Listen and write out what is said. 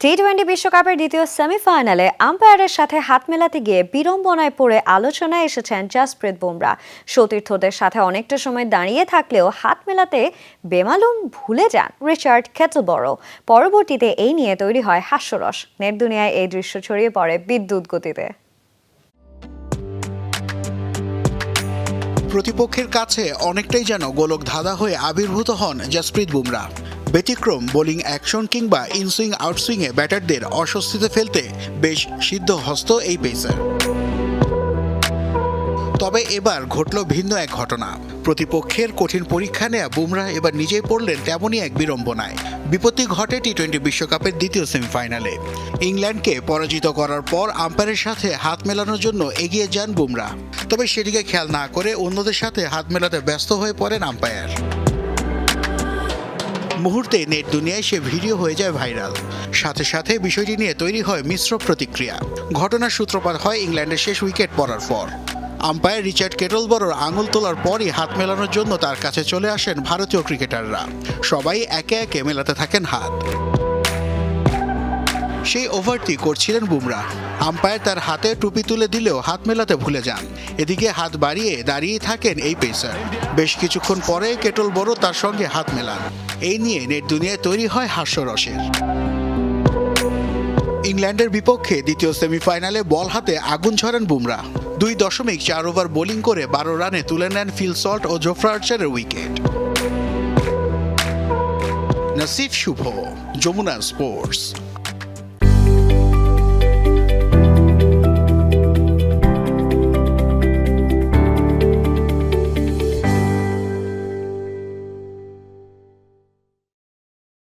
T twenty বিশ্বকাপের দ্বিতীয় সেমিফাইনালে আম্পায়ারের সাথে হাত মেলাতে গিয়ে বিড়ম্বনায় পড়ে আলোচনায় এসেছেন জাসপ্রীত বুমরা। সতীর্থদের সাথে অনেকটা সময় দাঁড়িয়ে থাকলেও হাত মেলাতে বেমালুম ভুলে যান রিচার্ড খেটলবড়ো পরবর্তীতে এই নিয়ে তৈরি হয় হাস্যরস। নেট দুনিয়ায় এই দৃশ্য ছড়িয়ে পড়ে বিদ্যুৎ গতিতে। প্রতিপক্ষের কাছে অনেকটাই যেন গোলক ধাঁধা হয়ে আবির্ভূত হন জাসপ্রীত বুমরা। ব্যতিক্রম বোলিং অ্যাকশন কিংবা ইনসুইং, আউটসুইংয়ে ব্যাটারদের অস্বস্তিতে ফেলতে বেশ সিদ্ধ হস্ত এই পেসার। তবে এবার ঘটল ভিন্ন এক ঘটনা। প্রতিপক্ষের কঠিন পরীক্ষা নেয়া বুমরা এবার নিজেই পড়লেন তেমনই এক বিড়ম্বনায়। বিপত্তি ঘটে টি টোয়েন্টি বিশ্বকাপের দ্বিতীয় সেমিফাইনালে। ইংল্যান্ডকে পরাজিত করার পর আম্পায়ারের সাথে হাত মেলানোর জন্য এগিয়ে যান বুমরা। তবে সেটিকে খেয়াল না করে অন্যদের সাথে হাত মেলাতে ব্যস্ত হয়ে পড়েন আম্পায়ার। মুহূর্তে নেট দুনিয়ায় সে ভিডিও হয়ে যায় ভাইরাল। সাথে সাথে বিষয়টি নিয়ে তৈরি হয় মিশ্র প্রতিক্রিয়া। ঘটনার সূত্রপাত হয় ইংল্যান্ডের শেষ উইকেট পড়ার পর। আম্পায়ার রিচার্ড কেটলবরোর আঙুল তোলার পরই হাত মেলানোর জন্য তার কাছে চলে আসেন ভারতীয় ক্রিকেটাররা। সবাই একে একে মেলাতে থাকেন হাত। সেই ওভারটি করছিলেন বুমরা। আম্পায়ার তার হাতে টুপি তুলে দিলেও হাত মেলাতে ভুলে যান। এদিকে হাত বাড়িয়ে দাঁড়িয়ে থাকেন এই পেসার। বেশ কিছুক্ষণ পরে কেটল বড় তার সঙ্গে হাত মেলান। এই নিয়ে নেট দুনিয়ায় তৈরি হয় হাস্যরসের। ইংল্যান্ডের বিপক্ষে দ্বিতীয় সেমিফাইনালে বল হাতে আগুন ছড়েন বুমরা। দুই দশমিক চার ওভার বোলিং করে বারো রানে তুলে নেন ফিল সল্ট ও জোফরা আর্চারের উইকেট। নাসিফ শুভ, যমুনা স্পোর্টস।